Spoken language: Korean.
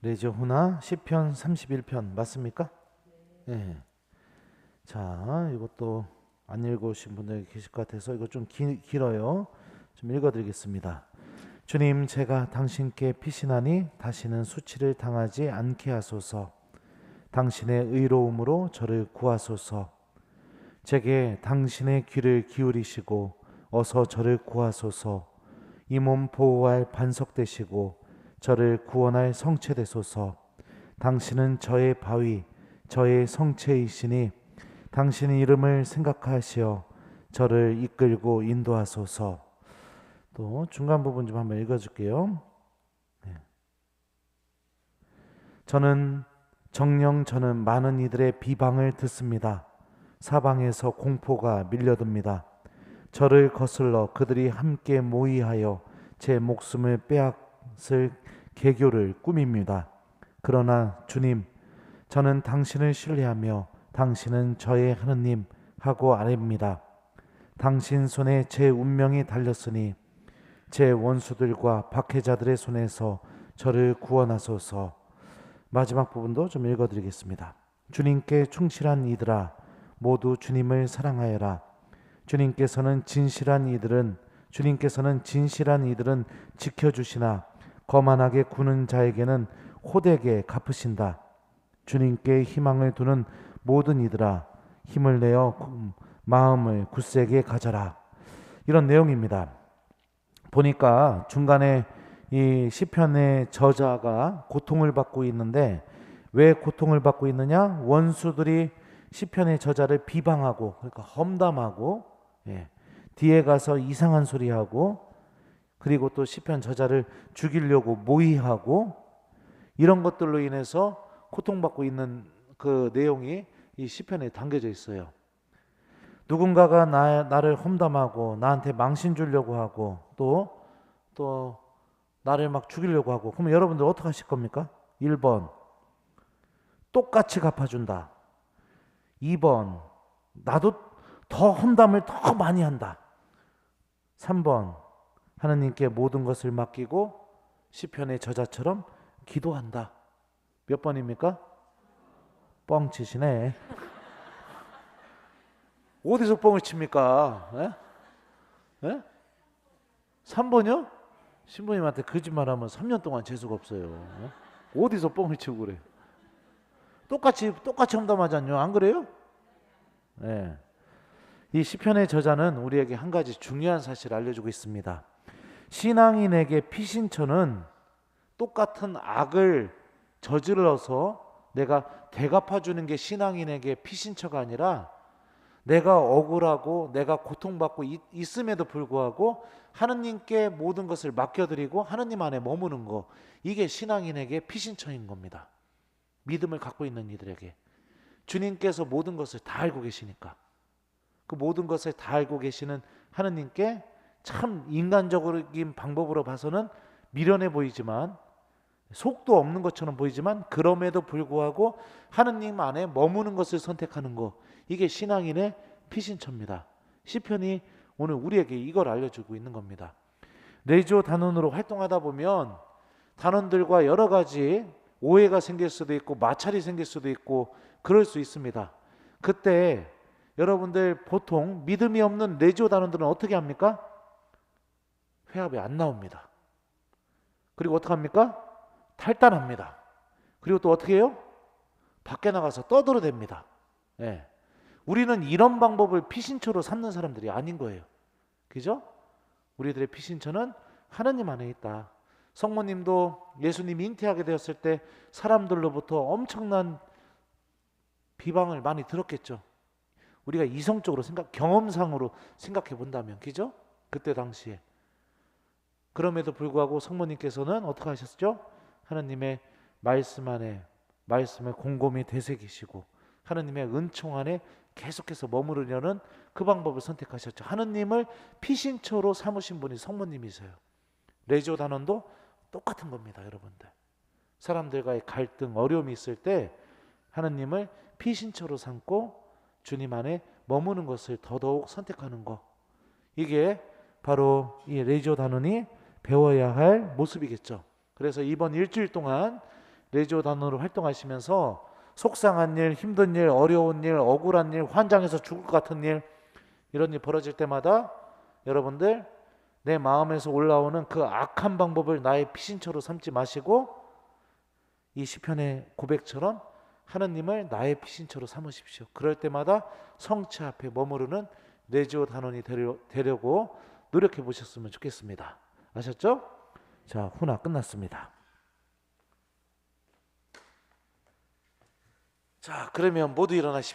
레저 후나 시편 31편 맞습니까? 네. 자, 이것도 안 읽으신 분들 계실 것 같아서 이거 좀 기, 길어요. 좀 읽어드리겠습니다. 주님, 제가 당신께 피신하니 다시는 수치를 당하지 않게 하소서. 당신의 의로움으로 저를 구하소서. 제게 당신의 귀를 기울이시고 어서 저를 구하소서. 이 몸 보호할 반석 되시고 저를 구원할 성체 되소서. 당신은 저의 바위, 저의 성체이시니 당신의 이름을 생각하시어 저를 이끌고 인도하소서. 또 중간 부분 좀 한번 읽어줄게요. 네. 저는 정령 저는 많은 이들의 비방을 듣습니다. 사방에서 공포가 밀려듭니다. 저를 거슬러 그들이 함께 모의하여 제 목숨을 빼앗을 계교를 꾸밉니다. 그러나 주님, 저는 당신을 신뢰하며 당신은 저의 하느님 하고 아닙니다. 당신 손에 제 운명이 달렸으니 제 원수들과 박해자들의 손에서 저를 구원하소서. 마지막 부분도 좀 읽어드리겠습니다. 주님께 충실한 이들아 모두 주님을 사랑하여라. 주님께서는 진실한 이들은 주님께서는 진실한 이들은 지켜주시나 거만하게 구는 자에게는 호되게 갚으신다. 주님께 희망을 두는 모든 이들아 힘을 내어 마음을 굳세게 가져라. 이런 내용입니다. 보니까 중간에 이 시편의 저자가 고통을 받고 있는데 왜 고통을 받고 있느냐? 원수들이 시편의 저자를 비방하고 그러니까 험담하고 예, 뒤에 가서 이상한 소리하고 그리고 또 시편 저자를 죽이려고 모의하고 이런 것들로 인해서 고통받고 있는 그 내용이 이 시편에 담겨져 있어요. 누군가가 나, 나를 험담하고 나한테 망신 주려고 하고 또 또 나를 막 죽이려고 하고 그러면 여러분들 어떻게 하실 겁니까? 1번 똑같이 갚아준다. 2번 나도 더 험담을 더 많이 한다. 3번 하나님께 모든 것을 맡기고 시편의 저자처럼 기도한다. 몇 번입니까? 뻥 치시네. 어디서 뻥을 칩니까? 에? 에? 3번이요? 신부님한테 거짓말하면 3년 동안 재수가 없어요. 에? 어디서 뻥을 치고 그래? 똑같이 똑같이 험담하지 않요? 안 그래요? 네. 이 시편의 저자는 우리에게 한 가지 중요한 사실을 알려주고 있습니다. 신앙인에게 피신처는 똑같은 악을 저질러서 내가 대갚아 주는 게 신앙인에게 피신처가 아니라 내가 억울하고 내가 고통받고 있, 음에도 불구하고 하느님께 모든 것을 맡겨드리고 하느님 안에 머무는 거 이게 신앙인에게 피신처인 겁니다. 믿음을 갖고 있는 이들에게 주님께서 모든 것을 다 알고 계시니까 그 모든 것을 다 알고 계시는 하느님께 참 인간적인 방법으로 봐서는 미련해 보이지만 속도 없는 것처럼 보이지만 그럼에도 불구하고 하느님 안에 머무는 것을 선택하는 것 이게 신앙인의 피신처입니다. 시편이 오늘 우리에게 이걸 알려주고 있는 겁니다. 레지오 단원으로 활동하다 보면 단원들과 여러 가지 오해가 생길 수도 있고 마찰이 생길 수도 있고 그럴 수 있습니다. 그때 여러분들 보통 믿음이 없는 레지오 단원들은 어떻게 합니까? 회합이 안 나옵니다. 그리고 어떻게 합니까? 탈단합니다. 그리고 또 어떻게 해요? 밖에 나가서 떠들어댑니다. 예. 우리는 이런 방법을 피신처로 삼는 사람들이 아닌 거예요. 그죠? 우리들의 피신처는 하나님 안에 있다. 성모님도 예수님 잉태하게 되었을 때 사람들로부터 엄청난 비방을 많이 들었겠죠. 우리가 이성적으로 생각, 경험상으로 생각해 본다면, 그죠? 그때 당시에. 그럼에도 불구하고 성모님께서는 어떻게 하셨죠? 하나님의 말씀 안에 말씀을 곰곰이 되새기시고 하나님의 은총 안에 계속해서 머무르려는 그 방법을 선택하셨죠. 하나님을 피신처로 삼으신 분이 성모님이세요. 레지오 단원도 똑같은 겁니다, 여러분들. 사람들과의 갈등, 어려움이 있을 때 하나님을 피신처로 삼고 주님 안에 머무는 것을 더더욱 선택하는 것. 이게 바로 이 레지오 단원이 배워야 할 모습이겠죠. 그래서 이번 일주일 동안 레지오 단원으로 활동하시면서 속상한 일, 힘든 일, 어려운 일, 억울한 일, 환장해서 죽을 것 같은 일 이런 일 벌어질 때마다 여러분들 내 마음에서 올라오는 그 악한 방법을 나의 피신처로 삼지 마시고 이 시편의 고백처럼 하느님을 나의 피신처로 삼으십시오. 그럴 때마다 성체 앞에 머무르는 레지오 단원이 되려, 되려고 노력해 보셨으면 좋겠습니다. 아셨죠? 자, 훈화 끝났습니다. 자, 그러면 모두 일어나십시오.